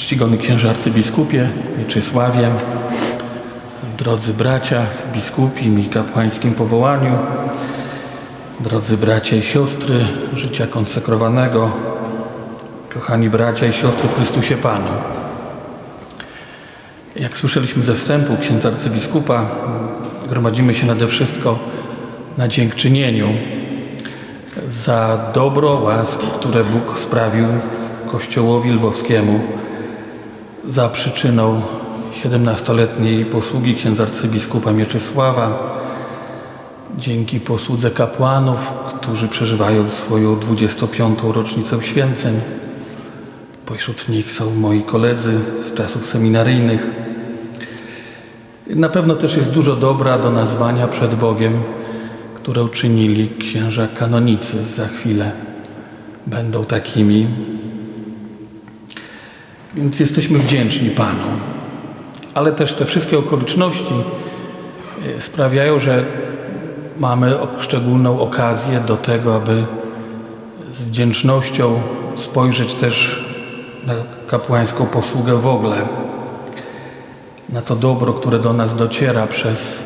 Czcigodny księże arcybiskupie Mieczysławie, drodzy bracia w biskupim i kapłańskim powołaniu, drodzy bracia i siostry życia konsekrowanego, kochani bracia i siostry w Chrystusie Panu. Jak słyszeliśmy ze wstępu księdza arcybiskupa, gromadzimy się nade wszystko na dziękczynieniu za dobro, łaski, które Bóg sprawił Kościołowi Lwowskiemu za przyczyną 17-letniej posługi księdza arcybiskupa Mieczysława, dzięki posłudze kapłanów, którzy przeżywają swoją 25. rocznicę święceń. Pośród nich są moi koledzy z czasów seminaryjnych. Na pewno też jest dużo dobra do nazwania przed Bogiem, które uczynili księża kanonicy. Za chwilę będą takimi. Więc jesteśmy wdzięczni Panu. Ale też te wszystkie okoliczności e, sprawiają, że mamy szczególną okazję do tego, aby z wdzięcznością spojrzeć też na kapłańską posługę w ogóle, na to dobro, które do nas dociera przez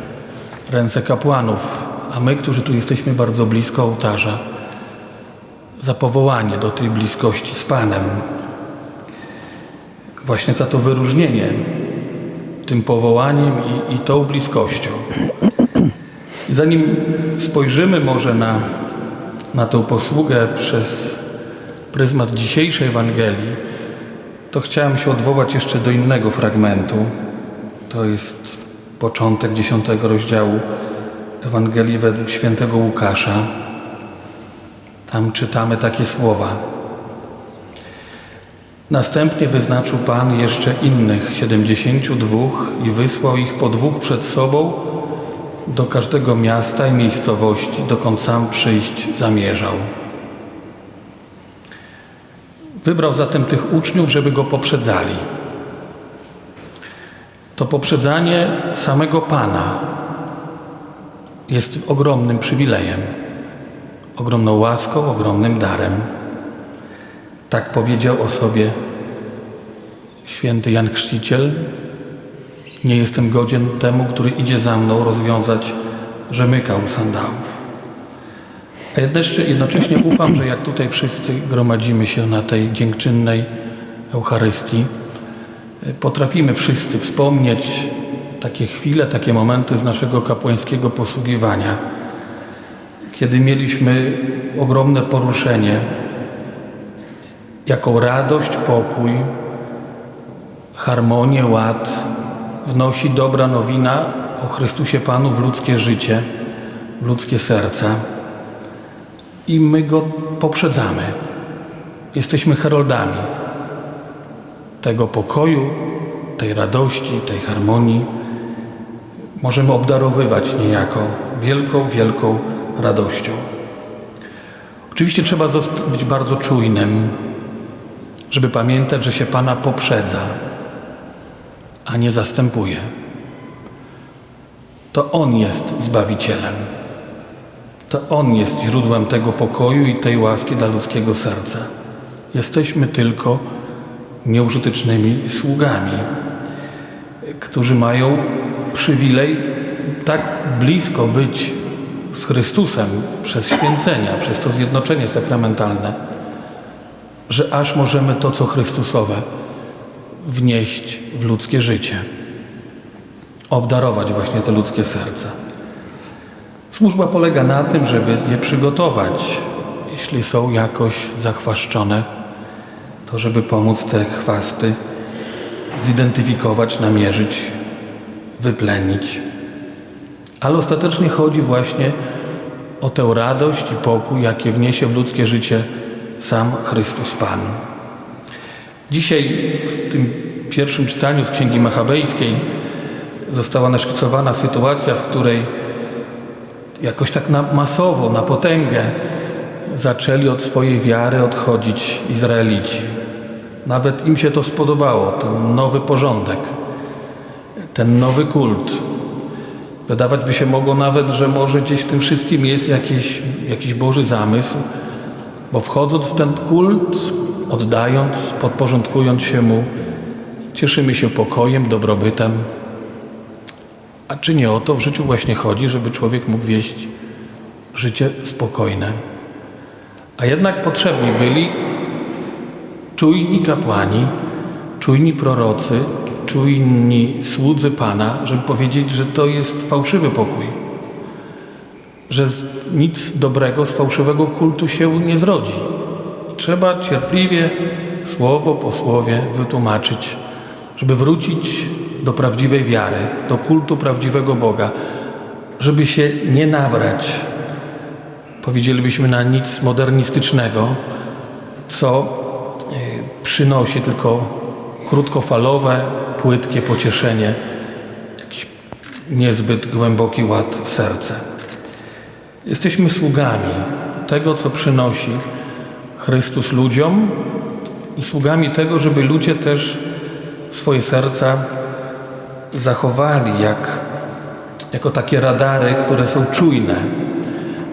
ręce kapłanów, a my, którzy tu jesteśmy bardzo blisko ołtarza, za powołanie do tej bliskości z Panem. Właśnie za to wyróżnienie tym powołaniem i, i tą bliskością. I zanim spojrzymy może na, na tę posługę przez pryzmat dzisiejszej Ewangelii, to chciałem się odwołać jeszcze do innego fragmentu. To jest początek dziesiątego rozdziału Ewangelii według świętego Łukasza. Tam czytamy takie słowa. Następnie wyznaczył Pan jeszcze innych siedemdziesięciu dwóch i wysłał ich po dwóch przed sobą do każdego miasta i miejscowości, dokąd sam przyjść zamierzał. Wybrał zatem tych uczniów, żeby go poprzedzali. To poprzedzanie samego Pana jest ogromnym przywilejem, ogromną łaską, ogromnym darem. Tak powiedział o sobie święty Jan Chrzciciel. Nie jestem godzien temu, który idzie za mną rozwiązać rzemyka u sandałów. A jednocześnie ufam, że jak tutaj wszyscy gromadzimy się na tej dziękczynnej Eucharystii, potrafimy wszyscy wspomnieć takie chwile, takie momenty z naszego kapłańskiego posługiwania, kiedy mieliśmy ogromne poruszenie, jaką radość, pokój, harmonię, ład wnosi dobra nowina o Chrystusie Panu w ludzkie życie, w ludzkie serca. I my go poprzedzamy. Jesteśmy heroldami tego pokoju, tej radości, tej harmonii. Możemy obdarowywać niejako wielką, wielką radością. Oczywiście trzeba być bardzo czujnym, żeby pamiętać, że się Pana poprzedza, a nie zastępuje. To On jest Zbawicielem. To On jest źródłem tego pokoju i tej łaski dla ludzkiego serca. Jesteśmy tylko nieużytecznymi sługami, którzy mają przywilej tak blisko być z Chrystusem przez święcenia, przez to zjednoczenie sakramentalne, że aż możemy to, co Chrystusowe, wnieść w ludzkie życie, obdarować właśnie te ludzkie serca. Służba polega na tym, żeby je przygotować, jeśli są jakoś zachwaszczone, to żeby pomóc te chwasty zidentyfikować, namierzyć, wyplenić. Ale ostatecznie chodzi właśnie o tę radość i pokój, jakie wniesie w ludzkie życie sam Chrystus Pan. Dzisiaj w tym pierwszym czytaniu z Księgi Machabejskiej została naszkicowana sytuacja, w której jakoś tak na, masowo, na potęgę zaczęli od swojej wiary odchodzić Izraelici. Nawet im się to spodobało, ten nowy porządek, ten nowy kult. Wydawać by się mogło nawet, że może gdzieś w tym wszystkim jest jakiś, jakiś Boży zamysł, bo wchodząc w ten kult, oddając, podporządkując się Mu, cieszymy się pokojem, dobrobytem. A czy nie o to w życiu właśnie chodzi, żeby człowiek mógł wieść życie spokojne? A jednak potrzebni byli czujni kapłani, czujni prorocy, czujni słudzy Pana, żeby powiedzieć, że to jest fałszywy pokój. Że nic dobrego z fałszywego kultu się nie zrodzi. Trzeba cierpliwie, słowo po słowie wytłumaczyć, żeby wrócić do prawdziwej wiary, do kultu prawdziwego Boga, żeby się nie nabrać, powiedzielibyśmy, na nic modernistycznego, co y, przynosi tylko krótkofalowe, płytkie pocieszenie, jakiś niezbyt głęboki ład w serce. Jesteśmy sługami tego, co przynosi Chrystus ludziom i sługami tego, żeby ludzie też swoje serca zachowali jak, jako takie radary, które są czujne,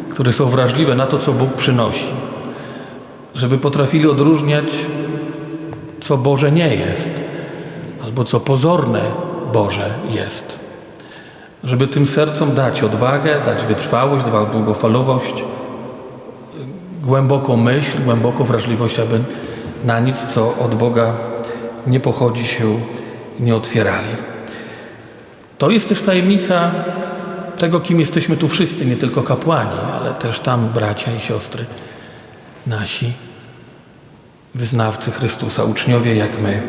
które są wrażliwe na to, co Bóg przynosi. Żeby potrafili odróżniać, co Boże nie jest, albo co pozorne Boże jest. Żeby tym sercom dać odwagę, dać wytrwałość, dać długofalowość, głęboką myśl, głęboką wrażliwość, aby na nic, co od Boga nie pochodzi, się nie otwierali. To jest też tajemnica tego, kim jesteśmy tu wszyscy, nie tylko kapłani, ale też tam bracia i siostry nasi, wyznawcy Chrystusa, uczniowie jak my.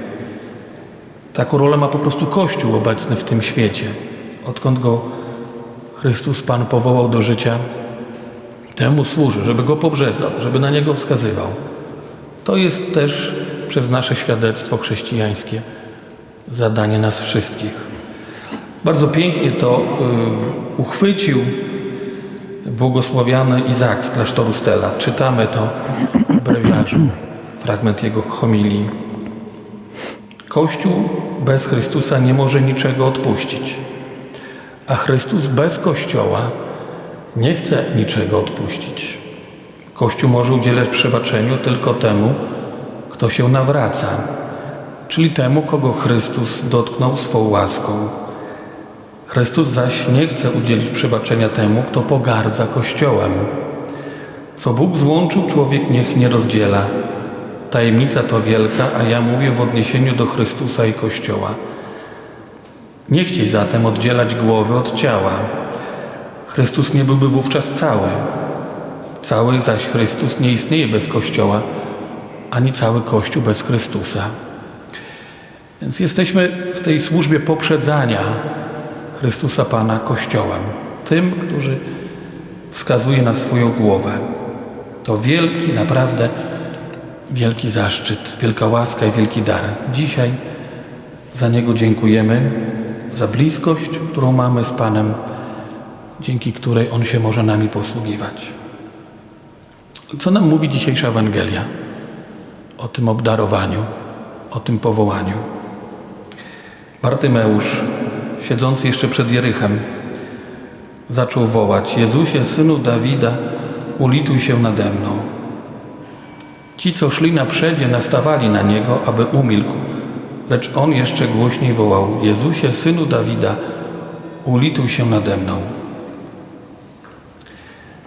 Taką rolę ma po prostu Kościół obecny w tym świecie. Odkąd go Chrystus Pan powołał do życia, temu służy, żeby go pobrzedzał, żeby na niego wskazywał. To jest też przez nasze świadectwo chrześcijańskie zadanie nas wszystkich. Bardzo pięknie to y, uchwycił błogosławiony Izaak z klasztoru Stella. Czytamy to w brewiarzu, fragment jego homilii. Kościół bez Chrystusa nie może niczego odpuścić, a Chrystus bez Kościoła nie chce niczego odpuścić. Kościół może udzielać przebaczeniu tylko temu, kto się nawraca, czyli temu, kogo Chrystus dotknął swą łaską. Chrystus zaś nie chce udzielić przebaczenia temu, kto pogardza Kościołem. Co Bóg złączył, człowiek niech nie rozdziela. Tajemnica to wielka, a ja mówię w odniesieniu do Chrystusa i Kościoła. Nie chciej zatem oddzielać głowy od ciała. Chrystus nie byłby wówczas cały. Cały zaś Chrystus nie istnieje bez Kościoła, ani cały Kościół bez Chrystusa. Więc jesteśmy w tej służbie poprzedzania Chrystusa Pana Kościołem, tym, który wskazuje na swoją głowę. To wielki, naprawdę wielki zaszczyt, wielka łaska i wielki dar. Dzisiaj za niego dziękujemy, za bliskość, którą mamy z Panem, dzięki której On się może nami posługiwać. Co nam mówi dzisiejsza Ewangelia o tym obdarowaniu, o tym powołaniu? Bartymeusz, siedzący jeszcze przed Jerychem, zaczął wołać: Jezusie, synu Dawida, ulituj się nade mną. Ci, co szli na przedzie, nastawali na niego, aby umilkł, lecz on jeszcze głośniej wołał: Jezusie, synu Dawida, ulituj się nade mną.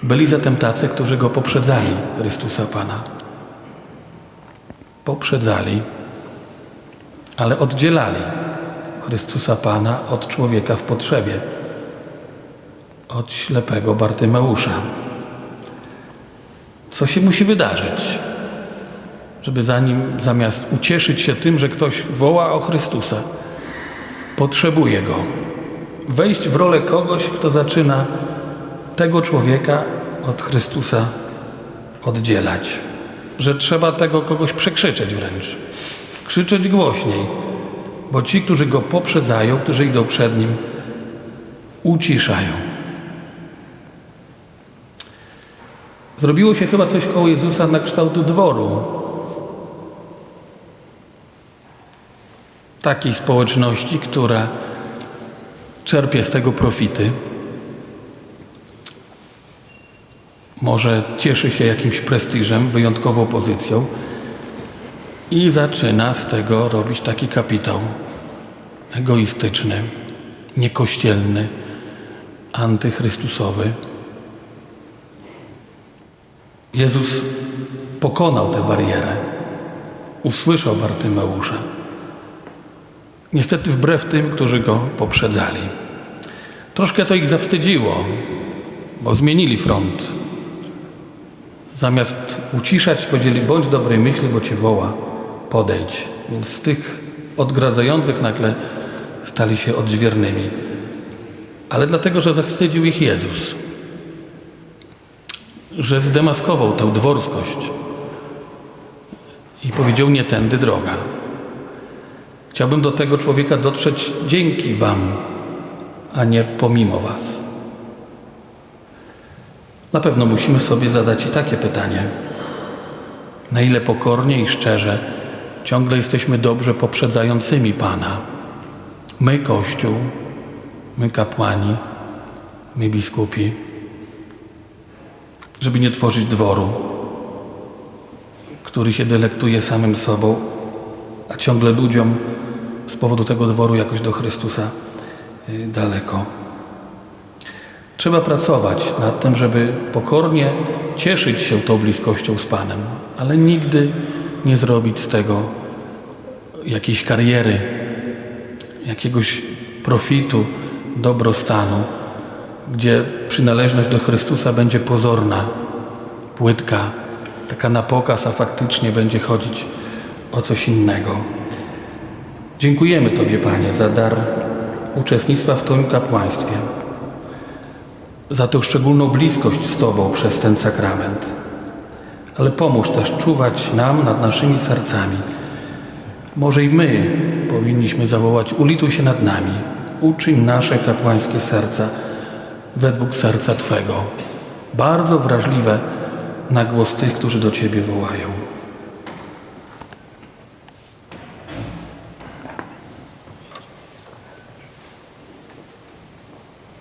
Byli zatem tacy, którzy go poprzedzali, Chrystusa Pana. Poprzedzali, ale oddzielali Chrystusa Pana od człowieka w potrzebie, od ślepego Bartymeusza. Co się musi wydarzyć, żeby zanim zamiast ucieszyć się tym, że ktoś woła o Chrystusa, potrzebuje go, wejść w rolę kogoś, kto zaczyna tego człowieka od Chrystusa oddzielać. Że trzeba tego kogoś przekrzyczeć wręcz. Krzyczeć głośniej, bo ci, którzy go poprzedzają, którzy idą przed nim, uciszają. Zrobiło się chyba coś koło Jezusa na kształt dworu. Takiej społeczności, która czerpie z tego profity. Może cieszy się jakimś prestiżem, wyjątkową pozycją i zaczyna z tego robić taki kapitał. egoistyczny, niekościelny, antychrystusowy. Jezus pokonał tę barierę. Usłyszał Bartymeusza. Niestety wbrew tym, którzy go poprzedzali. Troszkę to ich zawstydziło, bo zmienili front. Zamiast uciszać, powiedzieli, bądź dobrej myśli, bo cię woła, podejdź. Więc z tych odgradzających nagle stali się odźwiernymi. Ale dlatego, że zawstydził ich Jezus. Że zdemaskował tę dworskość i powiedział, nie tędy droga. Chciałbym do tego człowieka dotrzeć dzięki Wam, a nie pomimo Was. Na pewno musimy sobie zadać i takie pytanie: na ile pokornie i szczerze ciągle jesteśmy dobrze poprzedzającymi Pana? My, Kościół, my, kapłani, my, biskupi, żeby nie tworzyć dworu, który się delektuje samym sobą, a ciągle ludziom z powodu tego dworu jakoś do Chrystusa y, daleko. Trzeba pracować nad tym, żeby pokornie cieszyć się tą bliskością z Panem, ale nigdy nie zrobić z tego jakiejś kariery, jakiegoś profitu, dobrostanu, gdzie przynależność do Chrystusa będzie pozorna, płytka, taka na pokaz, a faktycznie będzie chodzić o coś innego. Dziękujemy Tobie, Panie, za dar uczestnictwa w Twoim kapłaństwie, za tę szczególną bliskość z Tobą przez ten sakrament. Ale pomóż też czuwać nam nad naszymi sercami. Może i my powinniśmy zawołać: Ulituj się nad nami, uczyń nasze kapłańskie serca według serca Twego, bardzo wrażliwe na głos tych, którzy do Ciebie wołają.